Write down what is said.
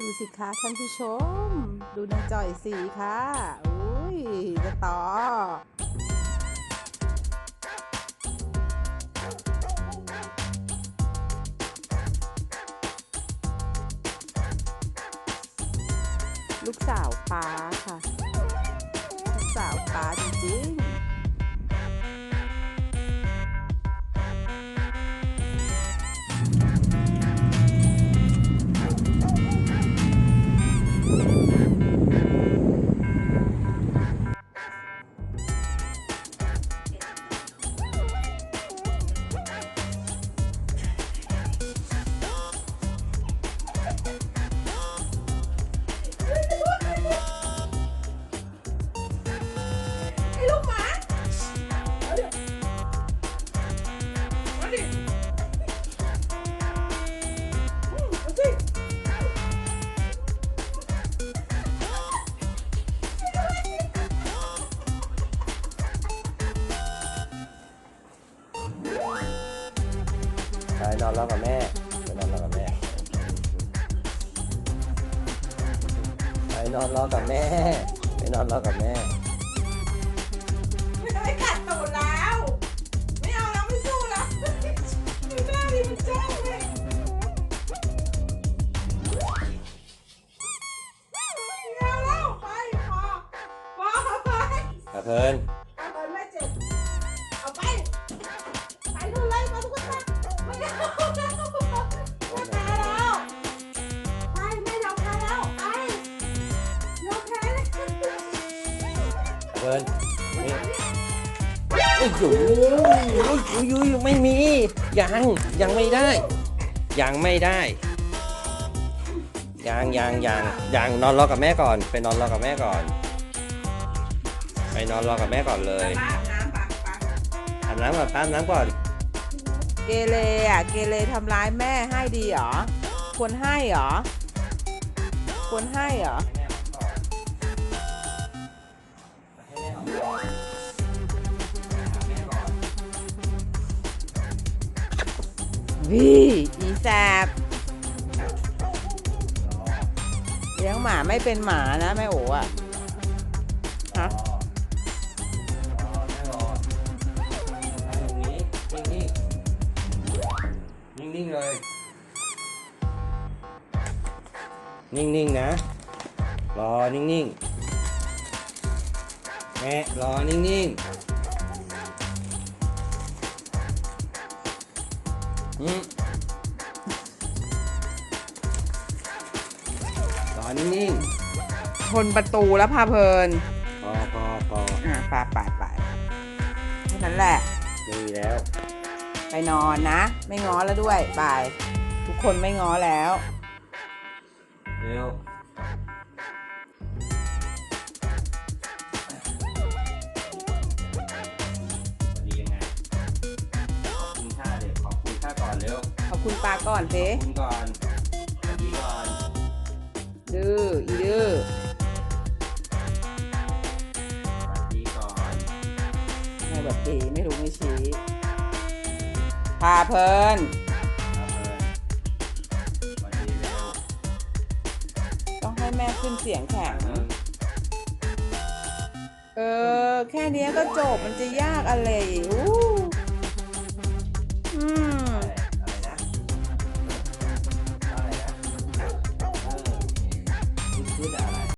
ดูสิคะท่านผู้ชม ดูนางจอยสีค่ะ อุ้ยจะต่อลูกสาวป้าค่ะ ลูกสาวป้าจริงๆ ไปนอนรอกับแม่ไปนอนรอกับแม่ไปนอนรอกับแม่ไปนอนรอกับแม่ไม่ได้กัดตูดแล้ว ไม่เอาแล้วไม่สู้แล้วดูหน้าดิมันจ้องเลยไม่เอาแล้วไปพอพอไป กระเพิน ระเพินนี่โอ้ยโอ้ยโอ้ยโอ้ยโอ้ยไม่มี ยังยังไม่ได้ ยังไม่ได้ ยังยังยังยังนอนรอกับแม่ก่อน ไปนอนรอกับแม่ก่อน ไปนอนรอกับแม่ก่อนเลยป้าน้ำปากปากอาบน้ำก่อนป้าอาบน้ำก่อน เกเรอะ เกเรทำร้ายแม่ให้ดีเหรอ ควรให้เหรอ ควรให้เหรอ วิอีแซบเลี้ยงหมาไม่เป็นหมานะแม่โอ๋อะฮะนิ่งๆเลย นิ่งๆนะ รอ นิ่งๆ แม่รอนิ่งๆอืมรอนิ่งชนประตูแล้วพาเพลินๆพอพอพออะไปไปไปแค่นั้นแหละ ดีแล้ว ไปนอนนะ ไม่ง้อแล้วด้วยบาย ทุกคนไม่ง้อแล้ว เร็ว ร็วขอบคุณปลาก่อนสิขอบคุณก่อนสวัสดีก่อนดื้ออีดื้อสวัสดีก่อนไม่แบบดีไม่รู้ไม่ชี้พาเพลินครับเอิญสวัสดีเร็วต้องให้แม่ขึ้นเสียงแข็งเอิญเออ แค่เนี้ยก็จบมันจะยากอะไรอู้อื